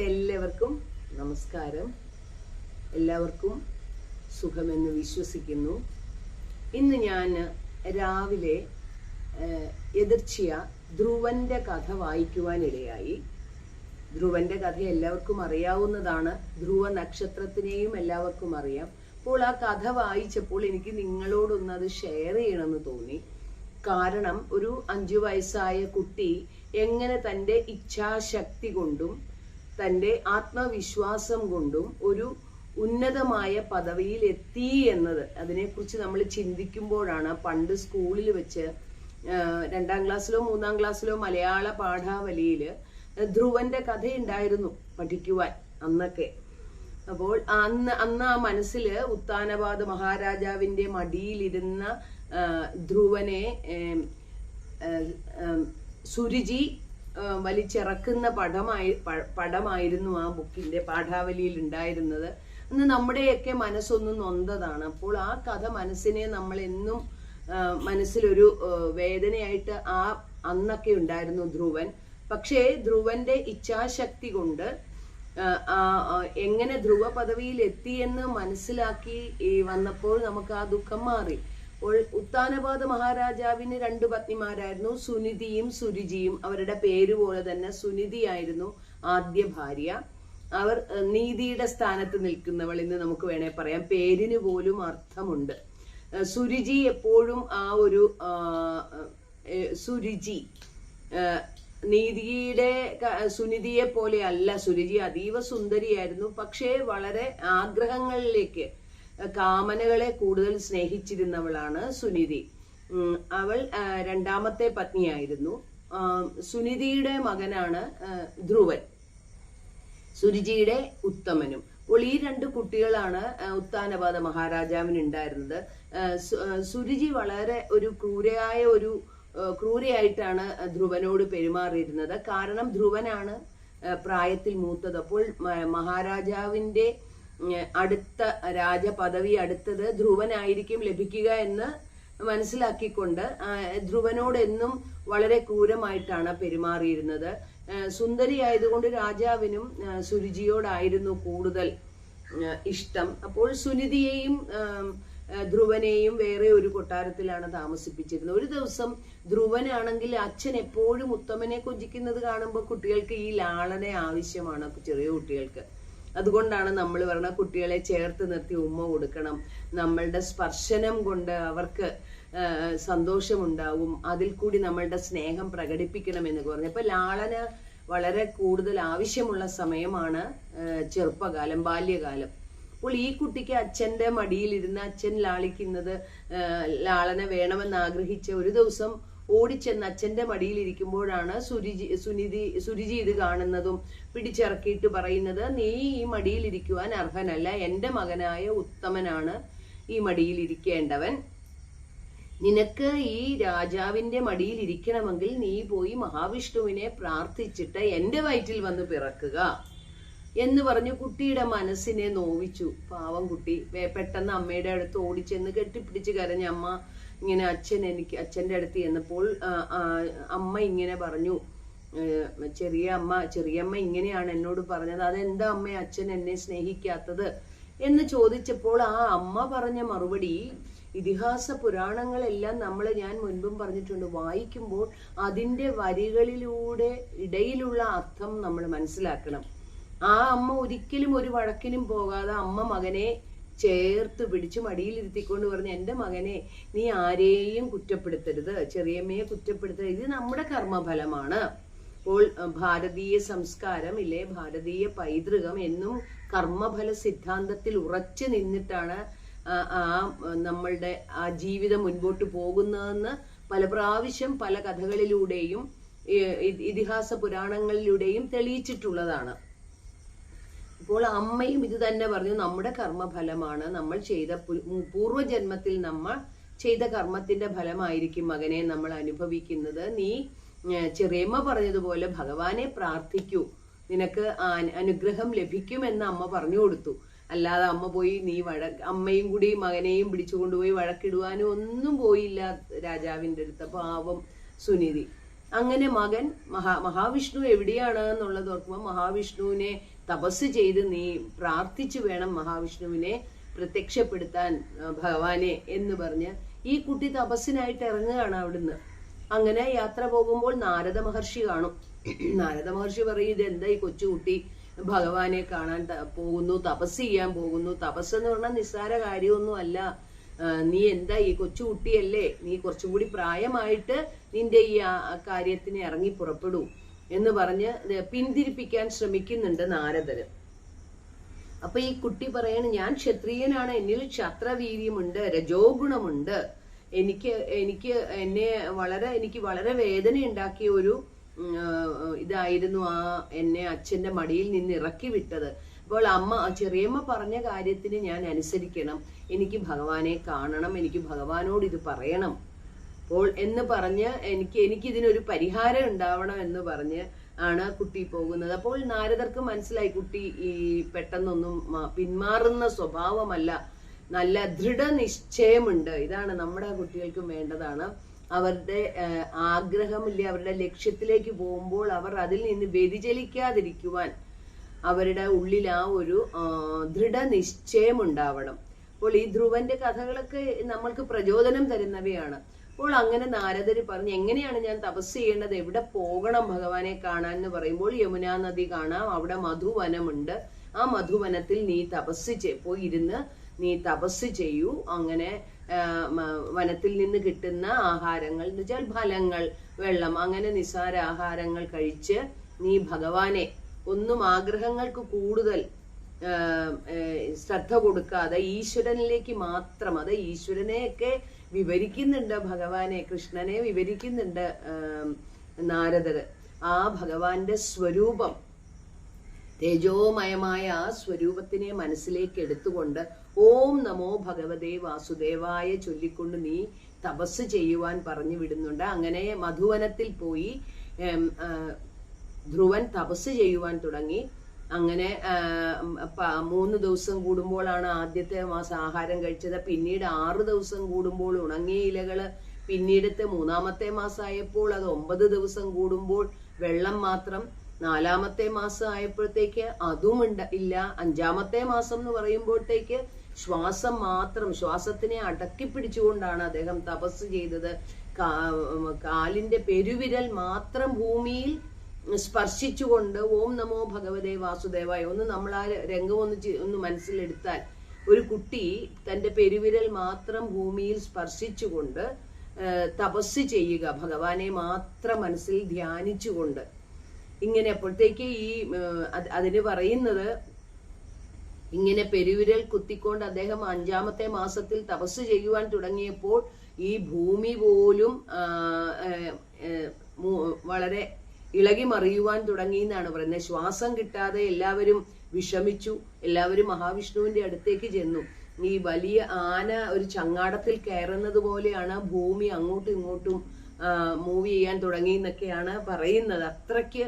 എല്ലാവർക്കും നമസ്കാരം. എല്ലാവർക്കും സുഖമെന്ന് വിശ്വസിക്കുന്നു. ഇന്ന് ഞാൻ രാവിലെ എതിർച്ചയ ധ്രുവന്റെ കഥ വായിക്കുവാനിടയായി. ധ്രുവന്റെ കഥ എല്ലാവർക്കും അറിയാവുന്നതാണ്. ധ്രുവ നക്ഷത്രത്തിനെയും എല്ലാവർക്കും അറിയാം. അപ്പോൾ ആ കഥ വായിച്ചപ്പോൾ എനിക്ക് നിങ്ങളോടൊന്ന് അത് ഷെയർ ചെയ്യണമെന്ന് തോന്നി. കാരണം ഒരു അഞ്ചു വയസ്സായ കുട്ടി എങ്ങനെ തന്റെ ഇച്ഛാശക്തി കൊണ്ടും തന്റെ ആത്മവിശ്വാസം കൊണ്ടും ഒരു ഉന്നതമായ പദവിയിൽ എത്തി എന്നത്. അതിനെക്കുറിച്ച് നമ്മൾ ചിന്തിക്കുമ്പോഴാണ് പണ്ട് സ്കൂളിൽ വെച്ച് രണ്ടാം ക്ലാസ്സിലോ മൂന്നാം ക്ലാസ്സിലോ മലയാള പാഠാവലിയിൽ ധ്രുവന്റെ കഥയുണ്ടായിരുന്നു പഠിക്കുവാൻ അന്നൊക്കെ. അപ്പോൾ അന്ന് അന്ന് ആ മനസ്സിൽ ഉത്താനവാദ മഹാരാജാവിന്റെ മടിയിലിരുന്ന ധ്രുവനെ സുരുചി വലിച്ചിറക്കുന്ന പടമായി പടമായിരുന്നു ആ ബുക്കിന്റെ പാഠാവലിയിൽ ഉണ്ടായിരുന്നത്. അന്ന് നമ്മുടെയൊക്കെ മനസ്സൊന്ന് നൊന്തതാണ്. അപ്പോൾ ആ കഥ മനസ്സിനെ നമ്മൾ എന്നും മനസ്സിലൊരു വേദനയായിട്ട് ആ അന്നൊക്കെ ഉണ്ടായിരുന്നു ധ്രുവൻ. പക്ഷേ ധ്രുവന്റെ ഇച്ഛാശക്തി കൊണ്ട് എങ്ങനെ ധ്രുവ പദവിയിൽ എത്തി എന്ന് മനസ്സിലാക്കി വന്നപ്പോൾ നമുക്ക് ആ ദുഃഖം മാറി. ഉത്താനപാത മഹാരാജാവിന് രണ്ട് പത്നിമാരായിരുന്നു. സുനിധിയും സുരുചിയും. അവരുടെ പേര് പോലെ തന്നെ സുനിധിയായിരുന്നു ആദ്യ ഭാര്യ. അവർ നീതിയുടെ സ്ഥാനത്ത് നിൽക്കുന്നവൾ എന്ന് നമുക്ക് വേണേ പറയാം. പേരിന് പോലും അർത്ഥമുണ്ട്. സുരുചി എപ്പോഴും ആ ഒരു സുരുചി നീതിയുടെ സുനിധിയെ പോലെ അല്ല. സുരുചി അതീവ സുന്ദരിയായിരുന്നു. പക്ഷേ വളരെ ആഗ്രഹങ്ങളിലേക്ക് കാമനകളെ കൂടുതൽ സ്നേഹിച്ചിരുന്നവളാണ് സുനിധി അവൾ രണ്ടാമത്തെ പത്നിയായിരുന്നു. സുനിധിയുടെ മകനാണ് ധ്രുവൻ. സുരുചിയുടെ ഉത്തമനും. അപ്പോൾ ഈ രണ്ട് കുട്ടികളാണ് ഉത്താനപാത മഹാരാജാവിന് ഉണ്ടായിരുന്നത് സുരുചി വളരെ ഒരു ക്രൂരയായ ഒരു ക്രൂരയായിട്ടാണ് ധ്രുവനോട് പെരുമാറിയിരുന്നത്. കാരണം ധ്രുവനാണ് പ്രായത്തിൽ മൂത്തത്. അപ്പോൾ മഹാരാജാവിന്റെ അടുത്ത രാജപദവി അടുത്തത് ധ്രുവനായിരിക്കും ലഭിക്കുക എന്ന് മനസ്സിലാക്കിക്കൊണ്ട് ധ്രുവനോട് എന്നും വളരെ ക്രൂരമായിട്ടാണ് പെരുമാറിയിരുന്നത്. സുന്ദരി ആയതുകൊണ്ട് രാജാവിനും സുരുചിയോടായിരുന്നു കൂടുതൽ ഇഷ്ടം. അപ്പോൾ സുനിധിയെയും ധ്രുവനെയും വേറെ ഒരു കൊട്ടാരത്തിലാണ് താമസിപ്പിച്ചിരുന്നത്. ഒരു ദിവസം ധ്രുവനാണെങ്കിൽ അച്ഛൻ എപ്പോഴും ഉത്തമനെ കൊഞ്ചിക്കുന്നത് കാണുമ്പോൾ കുട്ടികൾക്ക് ഈ ലാളനെ ആവശ്യമാണ് ചെറിയ കുട്ടികൾക്ക്. അതുകൊണ്ടാണ് നമ്മൾ പറഞ്ഞ കുട്ടികളെ ചേർത്ത് നിർത്തി ഉമ്മ കൊടുക്കണം. നമ്മളുടെ സ്പർശനം കൊണ്ട് അവർക്ക് സന്തോഷമുണ്ടാവും. അതിൽ കൂടി നമ്മളുടെ സ്നേഹം പ്രകടിപ്പിക്കണം എന്ന് പറഞ്ഞു. ഇപ്പൊ ലാളന വളരെ കൂടുതൽ ആവശ്യമുള്ള സമയമാണ് ചെറുപ്പകാലം ബാല്യകാലം. അപ്പോൾ ഈ കുട്ടിക്ക് അച്ഛന്റെ മടിയിലിരുന്ന് അച്ഛൻ ലാളിക്കുന്നത് ലാളന വേണമെന്ന് ആഗ്രഹിച്ച ഒരു ദിവസം ഓടിച്ചെന്ന് അച്ഛന്റെ മടിയിൽ ഇരിക്കുമ്പോഴാണ് സുരുചി സുനിധി സുരുചി ഇത് കാണുന്നതും പിടിച്ചിറക്കിയിട്ട് പറയുന്നത് നീ ഈ മടിയിൽ ഇരിക്കുവാൻ അർഹനല്ല. എന്റെ മകനായ ഉത്തമനാണ് ഈ മടിയിൽ ഇരിക്കേണ്ടവൻ. നിനക്ക് ഈ രാജാവിന്റെ മടിയിൽ ഇരിക്കണമെങ്കിൽ നീ പോയി മഹാവിഷ്ണുവിനെ പ്രാർത്ഥിച്ചിട്ട് എന്റെ വയറ്റിൽ വന്ന് പിറക്കുക. എന്ന് പറഞ്ഞു കുട്ടിയുടെ മനസ്സിനെ നോവിച്ചു. പാവം കുട്ടി പെട്ടെന്ന് അമ്മയുടെ അടുത്ത് ഓടിച്ചെന്ന് കെട്ടിപ്പിടിച്ച് കരഞ്ഞ അമ്മ ഇങ്ങനെ അച്ഛൻ എനിക്ക് അച്ഛന്റെ അടുത്ത് ചെന്നപ്പോൾ അമ്മ ഇങ്ങനെ പറഞ്ഞു. ചെറിയ അമ്മ ചെറിയമ്മ ഇങ്ങനെയാണ് എന്നോട് പറഞ്ഞത്. അതെന്താ അമ്മ അച്ഛൻ എന്നെ സ്നേഹിക്കാത്തത്? എന്ന് ചോദിച്ചപ്പോൾ ആ അമ്മ പറഞ്ഞ മറുപടി ഇതിഹാസ പുരാണങ്ങളെല്ലാം നമ്മൾ ഞാൻ മുൻപും പറഞ്ഞിട്ടുണ്ട്. വായിക്കുമ്പോൾ അതിന്റെ വരികളിലൂടെ ഇടയിലുള്ള അർത്ഥം നമ്മൾ മനസ്സിലാക്കണം. ആ അമ്മ ഒരിക്കലും ഒരു വഴക്കിനും പോകാതെ അമ്മ മകനെ ചേർത്ത് പിടിച്ച് മടിയിലിരുത്തിക്കൊണ്ട് പറഞ്ഞ് എന്റെ മകനെ നീ ആരെയും കുറ്റപ്പെടുത്തരുത്. ചെറിയമ്മയെ കുറ്റപ്പെടുത്തരുത്. ഇത് നമ്മുടെ കർമ്മഫലമാണ്. അപ്പോൾ ഭാരതീയ സംസ്കാരം ഇല്ലേ ഭാരതീയ പൈതൃകം എന്നും കർമ്മഫല സിദ്ധാന്തത്തിൽ ഉറച്ചു നിന്നിട്ടാണ് ആ നമ്മളുടെ ആ ജീവിതം മുൻപോട്ട് പോകുന്നതെന്ന് പല പ്രാവശ്യം പല കഥകളിലൂടെയും ഇതിഹാസ പുരാണങ്ങളിലൂടെയും തെളിയിച്ചിട്ടുള്ളതാണ്. ഇപ്പോൾ അമ്മയും ഇത് തന്നെ പറഞ്ഞു നമ്മുടെ കർമ്മഫലമാണ്. നമ്മൾ ചെയ്ത പൂർവജന്മത്തിൽ നമ്മൾ ചെയ്ത കർമ്മത്തിന്റെ ഫലമായിരിക്കും മകനെ നമ്മൾ അനുഭവിക്കുന്നത്. നീ ചെറിയമ്മ പറഞ്ഞതുപോലെ ഭഗവാനെ പ്രാർത്ഥിക്കൂ. നിനക്ക് അനുഗ്രഹം ലഭിക്കുമെന്ന് അമ്മ പറഞ്ഞു കൊടുത്തു. അല്ലാതെ അമ്മ പോയി നീ വഴ അമ്മയും കൂടി മകനെയും പിടിച്ചു കൊണ്ടുപോയി വഴക്കിടുവാനും ഒന്നും പോയില്ല രാജാവിന്റെ അടുത്ത്. പാവം സുനിധി അങ്ങനെ മകൻ മഹാ മഹാവിഷ്ണു എവിടെയാണ് എന്നുള്ളത് ഓർക്കുമ്പോൾ മഹാവിഷ്ണുവിനെ തപസ് ചെയ്ത് നീ പ്രാർത്ഥിച്ചു വേണം മഹാവിഷ്ണുവിനെ പ്രത്യക്ഷപ്പെടുത്താൻ ഭഗവാനെ എന്ന് പറഞ്ഞ് ഈ കുട്ടി തപസ്സിനായിട്ട് ഇറങ്ങുകയാണ് അവിടുന്ന്. അങ്ങനെ യാത്ര പോകുമ്പോൾ നാരദ മഹർഷി കാണും. നാരദ മഹർഷി പറയും ഇതെന്താ ഈ കൊച്ചുകുട്ടി ഭഗവാനെ കാണാൻ പോകുന്നു തപസ് ചെയ്യാൻ പോകുന്നു. തപസ് എന്ന് പറഞ്ഞാൽ നിസ്സാര കാര്യമൊന്നും അല്ല. നീ എന്താ ഈ കൊച്ചുകുട്ടിയല്ലേ നീ കുറച്ചും കൂടി പ്രായമായിട്ട് നിന്റെ ഈ കാര്യത്തിന് ഇറങ്ങി പുറപ്പെടൂ. എന്ന് പറഞ്ഞ് പിന്തിരിപ്പിക്കാൻ ശ്രമിക്കുന്നുണ്ട് നാരദര്. അപ്പൊ ഈ കുട്ടി പറയാണ് ഞാൻ ക്ഷത്രിയനാണ് എന്നിൽ ക്ഷത്രവീര്യമുണ്ട് രജോ ഗുണമുണ്ട് എനിക്ക് എനിക്ക് എന്നെ വളരെ എനിക്ക് വളരെ വേദന ഉണ്ടാക്കിയ ഒരു ഇതായിരുന്നു ആ എന്നെ അച്ഛന്റെ മടിയിൽ നിന്ന് ഇറക്കി വിട്ടത്. അപ്പോൾ അമ്മ ചെറിയമ്മ പറഞ്ഞ കാര്യത്തിന് ഞാൻ അനുസരിക്കണം. എനിക്ക് ഭഗവാനെ കാണണം എനിക്ക് ഭഗവാനോട് ഇത് പറയണം. അപ്പോൾ എന്ന് പറഞ്ഞ് എനിക്ക് എനിക്ക് ഇതിനൊരു പരിഹാരം ഉണ്ടാവണം എന്ന് പറഞ്ഞ് ആണ് കുട്ടി പോകുന്നത്. അപ്പോൾ നാരദർക്ക് മനസ്സിലായി കുട്ടി ഈ പെട്ടെന്നൊന്നും പിന്മാറുന്ന സ്വഭാവമല്ല. നല്ല ദൃഢനിശ്ചയമുണ്ട്. ഇതാണ് നമ്മുടെ കുട്ടികൾക്കും വേണ്ടതാണ്. അവരുടെ ആഗ്രഹമില്ല അവരുടെ ലക്ഷ്യത്തിലേക്ക് പോകുമ്പോൾ അവർ അതിൽ നിന്ന് വ്യതിചലിക്കാതിരിക്കുവാൻ അവരുടെ ഉള്ളിൽ ആ ഒരു ദൃഢനിശ്ചയം ഉണ്ടാവണം അപ്പോൾ ഈ ധ്രുവന്റെ കഥകളൊക്കെ നമ്മൾക്ക് പ്രചോദനം തരുന്നവയാണ്. അപ്പോൾ അങ്ങനെ നാരദർ പറഞ്ഞു എങ്ങനെയാണ് ഞാൻ തപസ് ചെയ്യേണ്ടത്? എവിടെ പോകണം ഭഗവാനെ കാണാൻ? എന്ന് പറയുമ്പോൾ യമുനാ നദി കാണാം അവിടെ മധുവനമുണ്ട്. ആ മധുവനത്തിൽ നീ തപസ് ചെയ് പോയി ഇരുന്ന് നീ തപസ് ചെയ്യൂ. അങ്ങനെ വനത്തിൽ നിന്ന് കിട്ടുന്ന ആഹാരങ്ങൾ എന്ന് വെച്ചാൽ ഫലങ്ങൾ വെള്ളം അങ്ങനെ നിസാര ആഹാരങ്ങൾ കഴിച്ച് നീ ഭഗവാനെ ഒന്നും ആഗ്രഹങ്ങൾക്ക് കൂടുതൽ ശ്രദ്ധ കൊടുക്കാതെ ഈശ്വരനിലേക്ക് മാത്രം അത് ഈശ്വരനെയൊക്കെ വിവരിക്കുന്നുണ്ട് ഭഗവാനെ കൃഷ്ണനെ വിവരിക്കുന്നുണ്ട് നാരദര് ആ ഭഗവാന്റെ സ്വരൂപം തേജോമയമായ ആ സ്വരൂപത്തിനെ മനസ്സിലേക്ക് എടുത്തുകൊണ്ട് ഓം നമോ ഭഗവതേ വാസുദേവായ ചൊല്ലിക്കൊണ്ട് നീ തപസ് ചെയ്യുവാൻ പറഞ്ഞു വിടുന്നുണ്ട്. അങ്ങനെ മധുവനത്തിൽ പോയി ധ്രുവൻ തപസ് ചെയ്യുവാൻ തുടങ്ങി. അങ്ങനെ മൂന്ന് ദിവസം കൂടുമ്പോഴാണ് ആദ്യത്തെ മാസം ആഹാരം കഴിച്ചത്. പിന്നീട് ആറ് ദിവസം കൂടുമ്പോൾ ഉണങ്ങിയ ഇലകൾ പിന്നീടത്തെ മൂന്നാമത്തെ മാസമായപ്പോൾ അത് ഒമ്പത് ദിവസം കൂടുമ്പോൾ വെള്ളം മാത്രം. നാലാമത്തെ മാസം ആയപ്പോഴത്തേക്ക് അതും ഉണ്ട് ഇല്ല. അഞ്ചാമത്തെ മാസം എന്ന് പറയുമ്പോഴത്തേക്ക് ശ്വാസം മാത്രം ശ്വാസത്തിനെ അടക്കി പിടിച്ചുകൊണ്ടാണ് അദ്ദേഹം തപസ് ചെയ്തത്. കാലിന്റെ പെരുവിരൽ മാത്രം ഭൂമിയിൽ സ്പർശിച്ചുകൊണ്ട് ഓം നമോ ഭഗവതേ വാസുദേവായ ഒന്ന് നമ്മൾ ആ രംഗം ഒന്ന് ഒന്ന് മനസ്സിലെടുത്താൽ ഒരു കുട്ടി തന്റെ പെരുവിരൽ മാത്രം ഭൂമിയിൽ സ്പർശിച്ചുകൊണ്ട് തപസ് ചെയ്യുക ഭഗവാനെ മാത്രം മനസ്സിൽ ധ്യാനിച്ചുകൊണ്ട്. ഇങ്ങനെ അപ്പോഴത്തേക്ക് ഈ അതിന് പറയുന്നത് ഇങ്ങനെ പെരുവിരൽ കുത്തിക്കൊണ്ട് അദ്ദേഹം അഞ്ചാമത്തെ മാസത്തിൽ തപസ് ചെയ്യുവാൻ തുടങ്ങിയപ്പോൾ ഈ ഭൂമി പോലും വളരെ ഇളകി മറിയുവാൻ തുടങ്ങി എന്നാണ് പറയുന്നത്. ശ്വാസം കിട്ടാതെ എല്ലാവരും വിഷമിച്ചു. എല്ലാവരും മഹാവിഷ്ണുവിന്റെ അടുത്തേക്ക് ചെന്നു. ഈ വലിയ ആന ഒരു ചങ്ങാടത്തിൽ കയറുന്നത് പോലെയാണ് ഭൂമി അങ്ങോട്ടും ഇങ്ങോട്ടും മൂവ് ചെയ്യാൻ തുടങ്ങി എന്നൊക്കെയാണ് പറയുന്നത്. അത്രയ്ക്ക്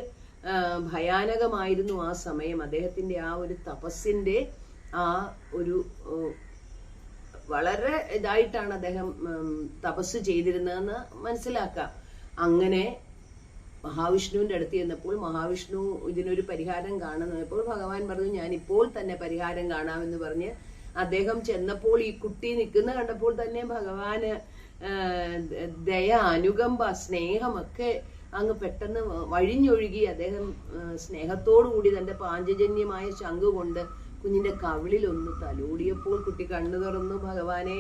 ഭയാനകമായിരുന്നു ആ സമയം. അദ്ദേഹത്തിന്റെ ആ ഒരു തപസ്സിന്റെ ആ ഒരു വളരെ ഇതായിട്ടാണ് അദ്ദേഹം തപസ് ചെയ്തിരുന്നതെന്ന് മനസ്സിലാക്കാം. അങ്ങനെ മഹാവിഷ്ണുവിന്റെ അടുത്ത് ചെന്നപ്പോൾ മഹാവിഷ്ണു ഇതിനൊരു പരിഹാരം കാണുന്നപ്പോൾ ഭഗവാൻ പറഞ്ഞു ഞാൻ ഇപ്പോൾ തന്നെ പരിഹാരം കാണാമെന്ന് പറഞ്ഞ് അദ്ദേഹം ചെന്നപ്പോൾ ഈ കുട്ടി നിൽക്കുന്ന കണ്ടപ്പോൾ തന്നെ ഭഗവാന് ദയ അനുകമ്പ സ്നേഹമൊക്കെ അങ്ങ് പെട്ടെന്ന് വഴിഞ്ഞൊഴുകി. അദ്ദേഹം സ്നേഹത്തോടുകൂടി സ്നേഹത്തോടു കൂടി തന്റെ പാഞ്ചജന്യമായ ശംഖ് കൊണ്ട് കുഞ്ഞിന്റെ കവിളിൽ ഒന്ന് തലോടിയപ്പോൾ കുട്ടി കണ്ണു തുറന്നു ഭഗവാനെ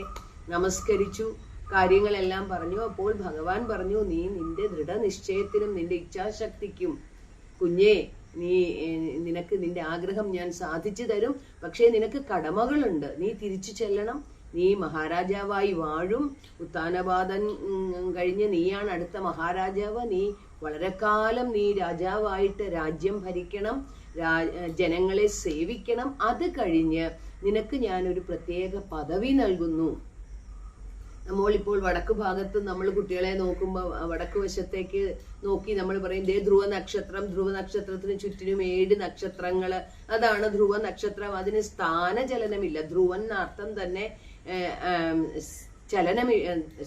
നമസ്കരിച്ചു. കാര്യങ്ങളെല്ലാം പറഞ്ഞു. അപ്പോൾ ഭഗവാൻ പറഞ്ഞു നീ നിന്റെ ദൃഢനിശ്ചയത്തിനും നിന്റെ ഇച്ഛാശക്തിക്കും കുഞ്ഞേ നീ നിനക്ക് നിന്റെ ആഗ്രഹം ഞാൻ സാധിച്ചു തരും. പക്ഷേ നിനക്ക് കടമകളുണ്ട്. നീ തിരിച്ചു ചെല്ലണം. നീ മഹാരാജാവായി വാഴും. ഉത്താനപാതൻ കഴിഞ്ഞ് നീയാണ് അടുത്ത മഹാരാജാവ്. നീ വളരെ കാലം നീ രാജാവായിട്ട് രാജ്യം ഭരിക്കണം. ജനങ്ങളെ സേവിക്കണം. അത് കഴിഞ്ഞ് നിനക്ക് ഞാനൊരു പ്രത്യേക പദവി നൽകുന്നു. നമ്മളിപ്പോൾ വടക്ക് ഭാഗത്ത് നമ്മൾ കുട്ടികളെ നോക്കുമ്പോൾ വടക്ക് വശത്തേക്ക് നോക്കി നമ്മൾ പറയും ദേ ധ്രുവ നക്ഷത്രം ധ്രുവ നക്ഷത്രത്തിന് ചുറ്റിനും ഏഴ് നക്ഷത്രങ്ങൾ അതാണ് ധ്രുവ നക്ഷത്രം. അതിന് സ്ഥാനചലനമില്ല. ധ്രുവൻ അർത്ഥം തന്നെ ചലനം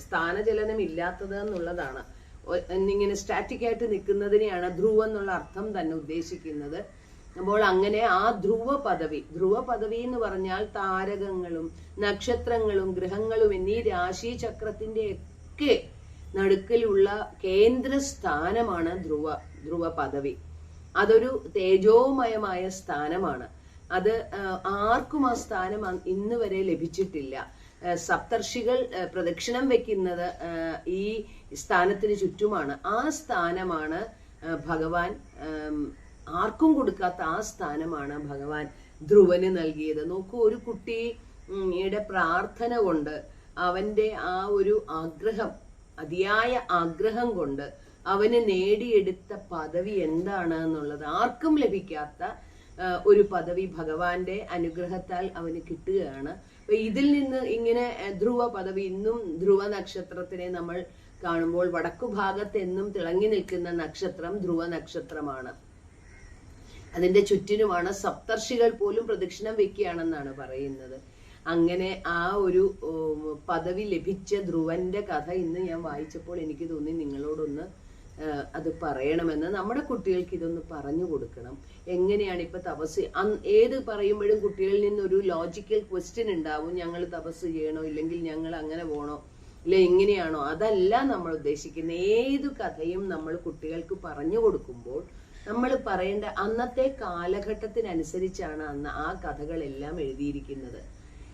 സ്ഥാനചലനം ഇല്ലാത്തത് എന്നുള്ളതാണ്. എന്നിങ്ങനെ സ്റ്റാറ്റിക് ആയിട്ട് നിൽക്കുന്നതിനെയാണ് ധ്രുവം എന്നുള്ള അർത്ഥം തന്നെ ഉദ്ദേശിക്കുന്നത്. അപ്പോൾ അങ്ങനെ ആ ധ്രുവ പദവി ധ്രുവ പദവി എന്ന് പറഞ്ഞാൽ താരകങ്ങളും നക്ഷത്രങ്ങളും ഗ്രഹങ്ങളും എന്നീ രാശി ചക്രത്തിന്റെ ഒക്കെ നടുക്കിലുള്ള കേന്ദ്ര സ്ഥാനമാണ് ധ്രുവ ധ്രുവ പദവി അതൊരു തേജോമയമായ സ്ഥാനമാണ്. അത് ആർക്കും ആ സ്ഥാനം ഇന്ന് വരെ ലഭിച്ചിട്ടില്ല. സപ്തർഷികൾ പ്രദക്ഷിണം വെക്കുന്നത് ഈ സ്ഥാനത്തിന് ചുറ്റുമാണ്. ആ സ്ഥാനമാണ് ഭഗവാൻ ആർക്കും കൊടുക്കാത്ത ആ സ്ഥാനമാണ് ഭഗവാൻ ധ്രുവന് നൽകിയത്. നോക്കൂ ഒരു കുട്ടിയുടെ യുടെ പ്രാർത്ഥന കൊണ്ട് അവന്റെ ആ ഒരു ആഗ്രഹം അതിയായ ആഗ്രഹം കൊണ്ട് അവന് നേടിയെടുത്ത പദവി എന്താണ് എന്നുള്ളത് ആർക്കും ലഭിക്കാത്ത ഒരു പദവി ഭഗവാന്റെ അനുഗ്രഹത്താൽ അവന് കിട്ടുകയാണ്. അപ്പൊ ഇതിൽ നിന്ന് ഇങ്ങനെ ധ്രുവ പദവി ഇന്നും ധ്രുവ നക്ഷത്രത്തിനെ നമ്മൾ കാണുമ്പോൾ വടക്കു ഭാഗത്ത് എന്നും തിളങ്ങി നിൽക്കുന്ന നക്ഷത്രം ധ്രുവ നക്ഷത്രമാണ്. അതിന്റെ ചുറ്റിനുമാണ് സപ്തർഷികൾ പോലും പ്രദക്ഷിണം വെക്കുകയാണെന്നാണ് പറയുന്നത്. അങ്ങനെ ആ ഒരു പദവി ലഭിച്ച ധ്രുവന്റെ കഥ ഇന്ന് ഞാൻ വായിച്ചപ്പോൾ എനിക്ക് തോന്നി നിങ്ങളോടൊന്ന് അത് പറയണമെന്ന്. നമ്മുടെ കുട്ടികൾക്ക് ഇതൊന്ന് പറഞ്ഞു കൊടുക്കണം. എങ്ങനെയാണ് ഇപ്പൊ തപസ് ഏത് പറയുമ്പോഴും കുട്ടികളിൽ നിന്ന് ഒരു ലോജിക്കൽ ക്വസ്റ്റ്യൻ ഉണ്ടാവും. ഞങ്ങൾ തപസ് ചെയ്യണോ ഇല്ലെങ്കിൽ ഞങ്ങൾ അങ്ങനെ പോകണോ ഇല്ല എങ്ങനെയാണോ അതല്ല നമ്മൾ ഉദ്ദേശിക്കുന്നത്. ഏത് കഥയും നമ്മൾ കുട്ടികൾക്ക് പറഞ്ഞു കൊടുക്കുമ്പോൾ നമ്മൾ പറയേണ്ട അന്നത്തെ കാലഘട്ടത്തിനനുസരിച്ചാണ് അന്ന് ആ കഥകളെല്ലാം എഴുതിയിരിക്കുന്നത്.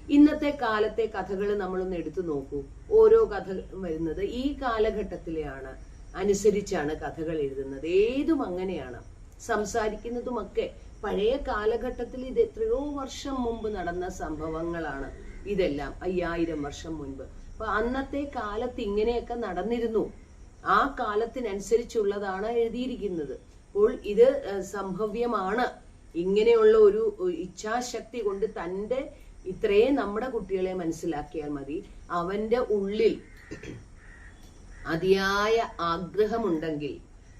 ഇന്നത്തെ കാലത്തെ കഥകൾ നമ്മളൊന്ന് എടുത്തു നോക്കൂ. ഓരോ കഥ വരുന്നത് ഈ കാലഘട്ടത്തിലെയാണ് അനുസരിച്ചാണ് കഥകൾ എഴുതുന്നത്. ഏതും അങ്ങനെയാണ്. സംസാരിക്കുന്നതുമൊക്കെ പഴയ കാലഘട്ടത്തിൽ ഇത് എത്രയോ വർഷം മുമ്പ് നടന്ന സംഭവങ്ങളാണ് ഇതെല്ലാം അയ്യായിരം വർഷം മുൻപ്. അപ്പൊ അന്നത്തെ കാലത്ത് ഇങ്ങനെയൊക്കെ നടന്നിരുന്നു. ആ കാലത്തിനനുസരിച്ചുള്ളതാണ് എഴുതിയിരിക്കുന്നത്. അപ്പോൾ ഇത് സംഭവ്യമാണ്. ഇങ്ങനെയുള്ള ഒരു ഇച്ഛാശക്തി കൊണ്ട് തന്റെ ഇത്രയും നമ്മുടെ കുട്ടികളെ മനസ്സിലാക്കിയാൽ മതി. അവന്റെ ഉള്ളിൽ അതിയായ ആഗ്രഹമുണ്ടെങ്കിൽ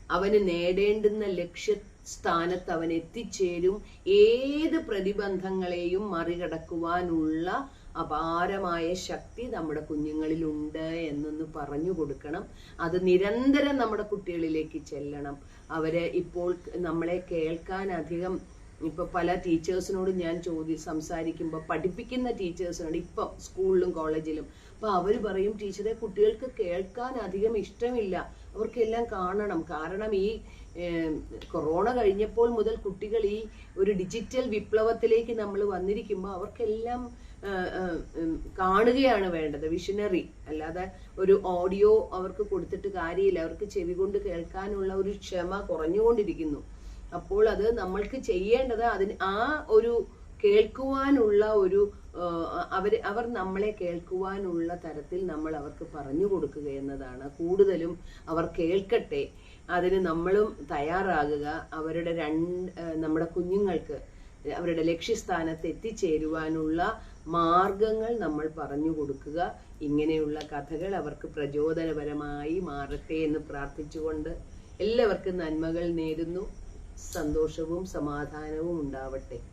അവന് നേടേണ്ടുന്ന ലക്ഷ്യ സ്ഥാനത്ത് അവൻ എത്തിച്ചേരും. ഏത് പ്രതിബന്ധങ്ങളെയും മറികടക്കുവാനുള്ള അപാരമായ ശക്തി നമ്മുടെ കുഞ്ഞുങ്ങളിലുണ്ട് എന്നൊന്ന് പറഞ്ഞു കൊടുക്കണം. അത് നിരന്തരം നമ്മുടെ കുട്ടികളിലേക്ക് ചെല്ലണം. അവർ ഇപ്പോൾ നമ്മളെ കേൾക്കാൻ അധികം ഇപ്പൊ പല ടീച്ചേഴ്സിനോട് ഞാൻ ചോദി സംസാരിക്കുമ്പോൾ പഠിപ്പിക്കുന്ന ടീച്ചേഴ്സിനോട് ഇപ്പം സ്കൂളിലും കോളേജിലും അപ്പൊ അവർ പറയും ടീച്ചറെ കുട്ടികൾക്ക് കേൾക്കാൻ അധികം ഇഷ്ടമില്ല. അവർക്കെല്ലാം കാണണം. കാരണം ഈ കൊറോണ കഴിഞ്ഞപ്പോൾ മുതൽ കുട്ടികൾ ഈ ഒരു ഡിജിറ്റൽ വിപ്ലവത്തിലേക്ക് നമ്മൾ വന്നിരിക്കുമ്പോൾ അവർക്കെല്ലാം കാണുകയാണ് വേണ്ടത്. വിഷനറി അല്ലാതെ ഒരു ഓഡിയോ അവർക്ക് കൊടുത്തിട്ട് കാര്യമില്ല. അവർക്ക് ചെവി കൊണ്ട് കേൾക്കാനുള്ള ഒരു ക്ഷമ കുറഞ്ഞുകൊണ്ടിരിക്കുന്നു. അപ്പോൾ അത് നമ്മൾക്ക് ചെയ്യേണ്ടത് അതിന് ആ ഒരു കേൾക്കുവാനുള്ള ഒരു അവർ അവർ നമ്മളെ കേൾക്കുവാനുള്ള തരത്തിൽ നമ്മൾ അവർക്ക് പറഞ്ഞു കൊടുക്കുക എന്നതാണ്. കൂടുതലും അവർ കേൾക്കട്ടെ. അതിന് നമ്മളും തയ്യാറാകുക. അവരുടെ രണ്ട് നമ്മുടെ കുഞ്ഞുങ്ങൾക്ക് അവരുടെ ലക്ഷ്യസ്ഥാനത്ത് എത്തിച്ചേരുവാനുള്ള മാർഗങ്ങൾ നമ്മൾ പറഞ്ഞു കൊടുക്കുക. ഇങ്ങനെയുള്ള കഥകൾ അവർക്ക് പ്രചോദനപരമായി മാറട്ടെ എന്ന് പ്രാർത്ഥിച്ചുകൊണ്ട് എല്ലാവർക്കും നന്മകൾ നേരുന്നു. സന്തോഷവും സമാധാനവും ഉണ്ടാവട്ടെ.